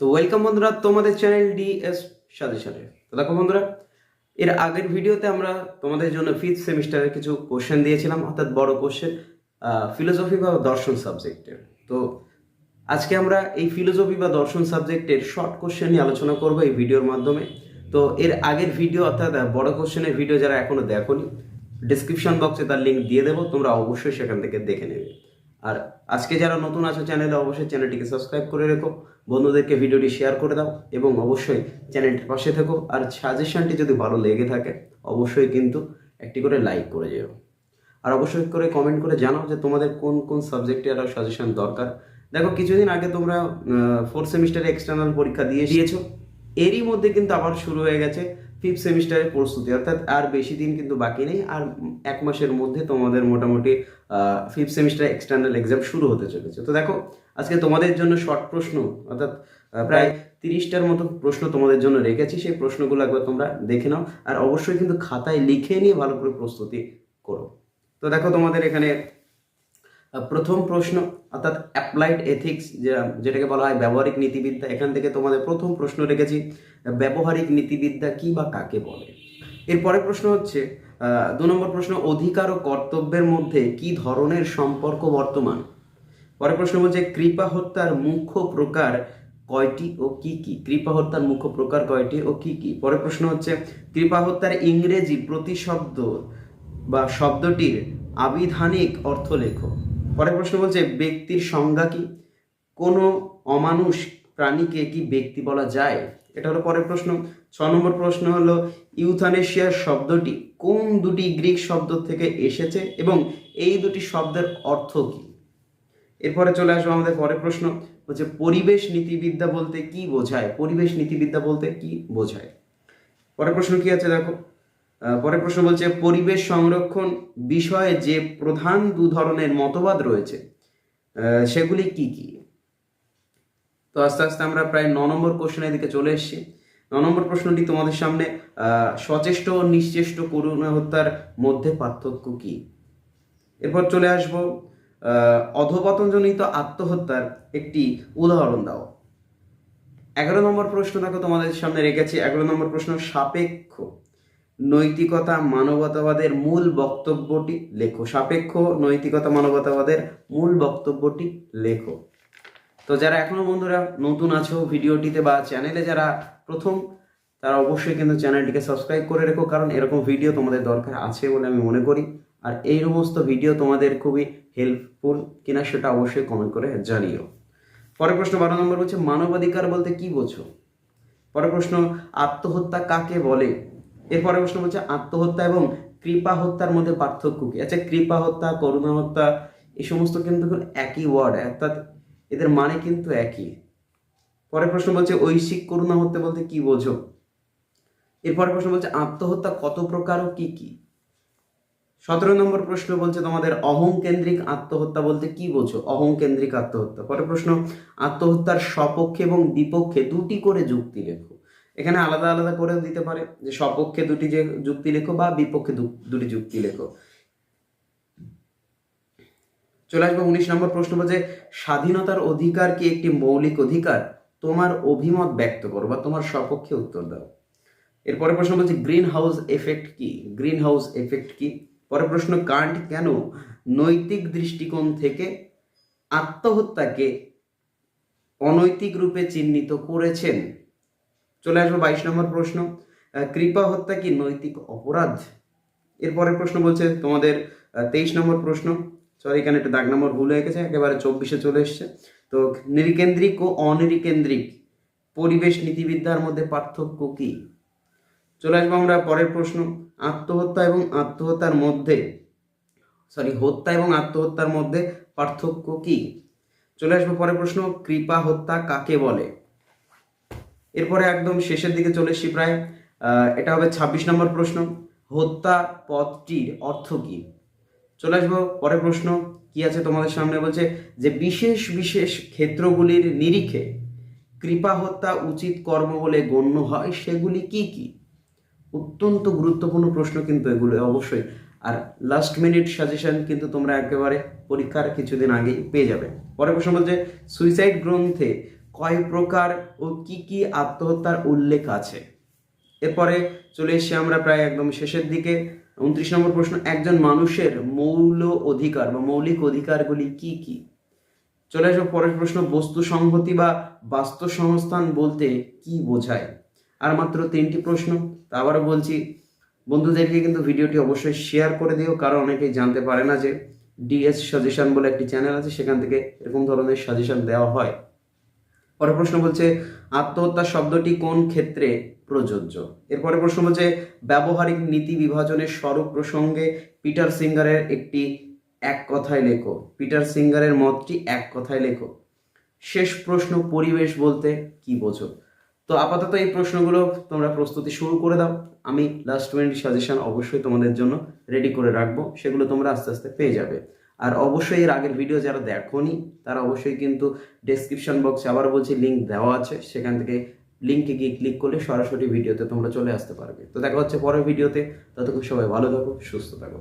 তো ওয়েলকাম বন্ধুরা তোমাদের চ্যানেল ডিএস সাজেশনে তো দেখো বন্ধুরা, এর আগের ভিডিওতে আমরা তোমাদের জন্য ফিফথ সেমিস্টারের কিছু কোশ্চেন দিয়েছিলাম, অর্থাৎ বড় কোশ্চেন ফিলোসফি বা দর্শন সাবজেক্টের তো আজকে আমরা এই ফিলোসফি বা দর্শন সাবজেক্টের শর্ট কোশ্চেন নিয়ে আলোচনা করব এই ভিডিওর মাধ্যমে। তো এর আগের ভিডিও অর্থাৎ বড় কোশ্চেনের ভিডিও যারা এখনও দেখোনি ডিসক্রিপশন বক্সে তার লিঙ্ক দিয়ে দেবো, তোমরা অবশ্যই সেখান থেকে দেখে নেবে। আর আজকে যারা নতুন আছো চ্যানেলে অবশ্যই চ্যানেলটিকে সাবস্ক্রাইব করে রেখো। বন্ধুদেরকে ভিডিওটি শেয়ার করে দাও এবং অবশ্যই চ্যানেলটির পাশে থেকো। আর সাজেশনটি যদি ভালো লেগে থাকে, অবশ্যই কিন্তু একটি করে লাইক করে যেও। আর অবশ্যই করে কমেন্ট করে জানাও যে তোমাদের কোন কোন সাবজেক্টে আরও সাজেশন দরকার। দেখো, কিছুদিন আগে তোমরা ফোর্থ সেমিস্টারে এক্সটার্নাল পরীক্ষা দিয়ে দিয়েছ। এরই মধ্যে কিন্তু আবার শুরু হয়ে গেছে। ফিফথ সেমিস্টারের প্রস্তুতি অর্থাৎ আর বেশি দিন কিন্তু বাকি নেই আর এক মাসের মধ্যে তোমাদের মোটামুটি ফিফথ সেমিস্টার এক্সটার্নাল এক্সাম শুরু হতে চলেছে। তো দেখো আজকে তোমাদের জন্য শর্ট প্রশ্ন অর্থাৎ প্রায় তিরিশটার মতো প্রশ্ন তোমাদের জন্য রেখেছি সেই প্রশ্নগুলো একবার তোমরা দেখে নাও আর অবশ্যই কিন্তু খাতায় লিখে নিয়ে ভালো করে প্রস্তুতি করো। তো দেখো তোমাদের এখানে প্রথম প্রশ্ন, অর্থাৎ অ্যাপ্লাইড এথিক্স যেটাকে বলা হয় ব্যবহারিক নীতিবিদ্যা, এখান থেকে তোমাদের প্রথম প্রশ্ন রেখেছি, ব্যবহারিক নীতিবিদ্যা কি বা কাকে বলে? এরপরে প্রশ্ন হচ্ছে দু নম্বর প্রশ্ন, অধিকার ও কর্তব্যের মধ্যে কি ধরনের সম্পর্ক বর্তমান? পরের প্রশ্ন বলছে, কৃপা হত্যার মুখ্য প্রকার কয়টি ও কি কি? কৃপা হত্যার মুখ্য প্রকার কয়টি ও কি কি? পরের প্রশ্ন হচ্ছে, কৃপা হত্যার ইংরেজি প্রতিশব্দ বা শব্দটির আবিধানিক অর্থ লেখো। পরের প্রশ্ন বলছে, ব্যক্তির সংজ্ঞা কি? কোনো অমানুষ প্রাণীকে কি ব্যক্তি বলা যায়? এটা হলো পরের প্রশ্ন। ছ নম্বর প্রশ্ন হলো ইউথানেশিয়া শব্দটি কোন দুটি গ্রিক শব্দ থেকে এসেছে এবং এই দুটি শব্দের অর্থ কি? এরপরে চলে আসব আমাদের পরের প্রশ্ন। হচ্ছে পরিবেশ নীতিবিদ্যা বলতে কি বোঝায়? পরিবেশ নীতিবিদ্যা বলতে কি বোঝায়? পরের প্রশ্ন কি আছে দেখো। পরের প্রশ্ন বলছে, পরিবেশ সংরক্ষণ বিষয়ে যে প্রধান দু ধরনের মতবাদ রয়েছে সেগুলি কি কি? তো আস্তে আস্তে আমরা প্রায় ন নম্বর কোশ্চেনের দিকে চলে এসেছি। ন নম্বর প্রশ্নটি তোমাদের সামনে সচেষ্ট ও নিশ্চেষ্ট করুণা হত্যার মধ্যে পার্থক্য কি? এরপর চলে আসব অধপতনজনিত আত্মহত্যার একটি উদাহরণ দাও। এগারো নম্বর প্রশ্ন দেখো তোমাদের সামনে রেখেছি। এগারো নম্বর প্রশ্ন সাপেক্ষ। নৈতিকতা মানবতাবাদের মূল বক্তব্যটি লেখো। সাপেক্ষ নৈতিকতা মানবতাবাদের মূল বক্তব্যটি লেখো। তো যারা এখনও বন্ধুরা নতুন আছো ভিডিওটিতে বা চ্যানেলে যারা প্রথম, তারা অবশ্যই কিন্তু চ্যানেলটিকে সাবস্ক্রাইব করে রেখো, কারণ এরকম ভিডিও তোমাদের দরকার আছে বলে আমি মনে করি। আর এই সমস্ত ভিডিও তোমাদের খুবই হেল্পফুল কিনা সেটা অবশ্যই কমেন্ট করে জানিও। পরের প্রশ্ন বারো নম্বর হচ্ছে মানবাধিকার বলতে কি বোঝো? পরের প্রশ্ন, আত্মহত্যা কাকে বলে? এরপরে প্রশ্ন বলছে আত্মহত্যা এবং কৃপা হত্যার মধ্যে পার্থক্য কি? আচ্ছা কৃপা হত্যা, করুণা হত্যা, এই সমস্ত কিন্তু একই ওয়ার্ড অর্থাৎ এদের মানে কিন্তু একই। পরের প্রশ্ন বলছে ঐশিক করুণা হত্যা বলতে কি বোঝো? এরপরে প্রশ্ন বলছে আত্মহত্যা কত প্রকার ও কি কি? সতেরো নম্বর প্রশ্ন বলছে তোমাদের অহং কেন্দ্রিক আত্মহত্যা বলতে কি বোঝো? অহং কেন্দ্রিক আত্মহত্যা। পরের প্রশ্ন, আত্মহত্যার সপক্ষে এবং বিপক্ষে দুটি করে যুক্তি লেখো। এখানে আলাদা আলাদা করেও দিতে পারে যে সপক্ষে দুটি যে যুক্তি লেখো বা বিপক্ষে দুটি যুক্তি লেখো। চলে আসব উনিশ নম্বর প্রশ্ন বলছে, স্বাধীনতার অধিকার কি একটি মৌলিক অধিকার? তোমার অভিমত ব্যক্ত করো বা তোমার সপক্ষে উত্তর দাও। এরপরে প্রশ্ন বলছে গ্রিন হাউস এফেক্ট কি? গ্রিন হাউস এফেক্ট কি? পরের প্রশ্ন কান্ট কেন নৈতিক দৃষ্টিকোণ থেকে আত্মহত্যাকে অনৈতিক রূপে চিহ্নিত করেছেন? চলে আসব বাইশ নম্বর প্রশ্ন। কৃপা হত্যা কি নৈতিক অপরাধ? এরপরের প্রশ্ন বলছে তোমাদের তেইশ নম্বর প্রশ্ন। সরি এখানে একটা দাগ নম্বর ভুল হয়ে গেছে, একেবারে চব্বিশে চলে এসছে। তো, নিরিকেন্দ্রিক ও অনিরিকেন্দ্রিক পরিবেশ নীতিবিদ্যার মধ্যে পার্থক্য কি? চলে আসব আমরা পরের প্রশ্ন। আত্মহত্যা এবং আত্মহত্যার মধ্যে সরি হত্যা এবং আত্মহত্যার মধ্যে পার্থক্য কি? চলে আসব পরের প্রশ্ন। কৃপা হত্যা কাকে বলে? এরপরে একদম শেষের দিকে চলে এসছি প্রায় এটা হবে ছাব্বিশ নম্বর প্রশ্ন, হত্যা পদটির অর্থ কি? চলে আসব পরের প্রশ্ন, কি আছে তোমাদের সামনে? বলছে যে বিশেষ বিশেষ ক্ষেত্রগুলির নিরিখে কৃপা হত্যা উচিত কর্ম বলে গণ্য হয়, সেগুলি কি কি? অত্যন্ত গুরুত্বপূর্ণ প্রশ্ন কিন্তু এগুলো, অবশ্যই। আর লাস্ট মিনিট সাজেশন কিন্তু তোমরা একেবারে পরীক্ষার কিছুদিন আগেই পেয়ে যাবে। পরের প্রশ্ন বলছে সুইসাইড গ্রন্থে কয় প্রকার ও কি কি আত্মহত্যার উল্লেখ আছে? এরপরে চলে এসে আমরা প্রায় একদম শেষের দিকে। উনত্রিশ নম্বর প্রশ্ন, একজন মানুষের মৌল অধিকার বা মৌলিক অধিকারগুলি কি কি? চলে আসব পরের প্রশ্ন, বস্তু সংহতি বা বাস্তু সংস্থান বলতে কি বোঝায়? আর মাত্র তিনটি প্রশ্ন আবারও বলছি। বন্ধুদেরকে কিন্তু ভিডিওটি অবশ্যই শেয়ার করে দিও, কারণ অনেকেই জানতে পারে না যে ডিএস সাজেশন বলে একটি চ্যানেল আছে, সেখান থেকে এরকম ধরনের সাজেশন দেওয়া হয়। পরের প্রশ্ন বলছে আত্মহত্যা শব্দটি কোন ক্ষেত্রে প্রযোজ্য? এরপরে প্রশ্ন বলছে, ব্যবহারিক নীতি বিভাজনের স্বরূপ প্রসঙ্গে পিটার সিঙ্গারের একটি এক কথায় লেখো। পিটার সিঙ্গারের মতটি এক কথায় লেখো। শেষ প্রশ্ন, পরিবেশ বলতে কি বোঝো? তো আপাতত এই প্রশ্নগুলো তোমরা প্রস্তুতি শুরু করে দাও। আমি লাস্ট মিনিট সাজেশন অবশ্যই তোমাদের জন্য রেডি করে রাখব। সেগুলো তোমরা আস্তে আস্তে পেয়ে যাবে। আর অবশ্যই এর আগের ভিডিও যারা দেখোনি, তারা অবশ্যই কিন্তু ডেসক্রিপশন বক্সে আবার বলছি লিঙ্ক দেওয়া আছে। সেখান থেকে লিঙ্কে গিয়ে ক্লিক করলে সরাসরি ভিডিওতে তোমরা চলে আসতে পারবে। তো দেখা হচ্ছে পরের ভিডিওতে ততক্ষণ সবাই ভালো থাকো, সুস্থ থাকো।